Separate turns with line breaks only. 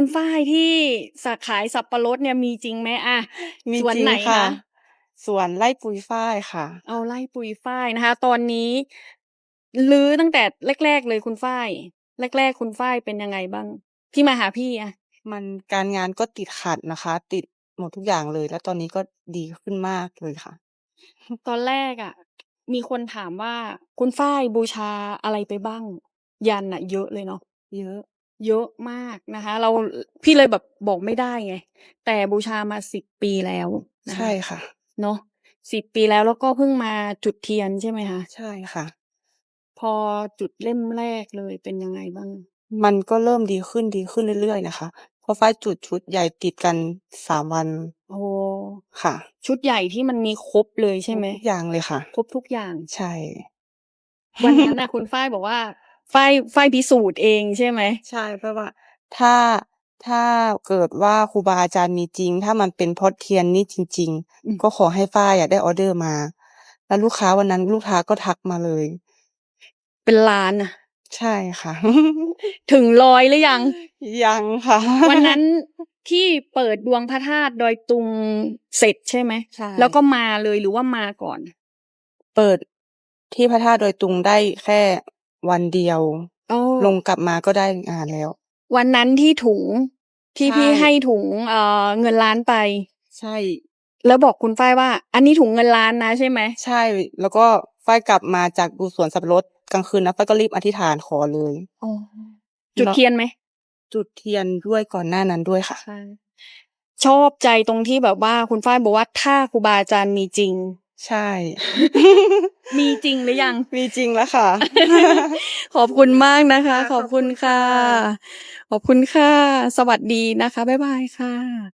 คุณฝ้ายที่สาขายสับปะรดเนี่ยมีจริงไหมอะ
มี
สวน
จริง
ไหน
ค่ะ
คะ
สวนไร่ปุยฝ้ายค่ะ
เอาไล่ปุยฝ้ายนะคะ ตอนนี้ลื้อตั้งแต่แรก ๆ เลยคุณฝ้าย แรก ๆ คุณฝ้ายเป็นยังไงบ้าง ที่มาหาพี่อะ
มันการงานก็ติดขัดนะคะ ติดหมดทุกอย่างเลย แล้วตอนนี้ก็ดีขึ้นมากเลยค่ะ
ตอนแรกอะมีคนถามว่าคุณฝ้ายบูชาอะไรไปบ้าง ยันน่ะเยอะเลยเนาะ
เยอะ
เยอะมากนะคะ เรา พี่เลยแบบบอกไม่ได้ไง แต่บูชามาสิบปีแล้วนะคะ
ใช่ค่ะ
เนาะสิบปีแล้ว แล้วก็เพิ่งมาจุดเทียนใช่ไหมคะ
ใช่ค่ะ
พอจุดเล่มแรกเลยเป็นยังไงบ้าง
มันก็เริ่มดีขึ้น ดีขึ้นเรื่อย ๆ นะคะ เพราะฝ้ายจุดชุดใหญ่ติดกันสามวัน
โอ้
ค่ะ
ชุดใหญ่ที่มันมีครบเลยใช่ไหม
ครบทุกอย่างเลยค่ะ
ครบทุกอย่าง
ใช่
วันนั้นน่ะคุณฝ้ายบอกว่า ฝ้าย ฝ้ายพิสูจน์เองใช่ไหม
ใช่ เพราะว่าถ้า ถ้าเกิดว่าครูบาอาจารย์มีจริง ถ้ามันเป็นเพราะเทียนนี่จริง
อืม
ๆ ก็ขอให้ฝ้ายอะได้ออเดอร์มา แล้วลูกค้าวันนั้น ลูกค้าก็ทักมาเลย
เป็นล้านอะ
ใช่ค่ะ
ถึงร้อยหรือยัง
ยังค่ะ
วันนั้นที่เปิดดวงพระธาตุดอยตุงเสร็จใช่ไหม
ใช่
แล้วก็มาเลย หรือว่ามาก่อน
เปิดที่พระธาตุดอยตุงได้แค่ วันเดียว
โอ้
ลงกลับมาก็ได้งานแล้ว
วันนั้นที่ถุงที่
ใช่
พี่ให้ถุงเอ่อเงินล้านไป
ใช่
แล้วบอกคุณฝ้ายว่า อันนี้ถุงเงินล้านนะใช่ไหม
ใช่ แล้วก็ฝ้ายกลับมาจากดูสวนสับปะรดกลางคืนนะฝ้ายก็รีบอธิษฐานขอเลย
จุดเทียนไหม
จุดเทียนด้วยก่อนหน้านั้นด้วยค่ะ
ใช่ชอบใจตรงที่แบบว่าคุณฝ้ายบอกว่าถ้าครูบาอาจารย์มีจริง
ใช่
มีจริงหรือยัง
มีจริงแล้วค่ะ
ขอบคุณมากนะคะ
ค่ะ
ขอบคุณค่ะ
ขอบคุณค่ะ
ขอบคุณค่ะ สวัสดีนะคะ บ๊ายบายค่ะ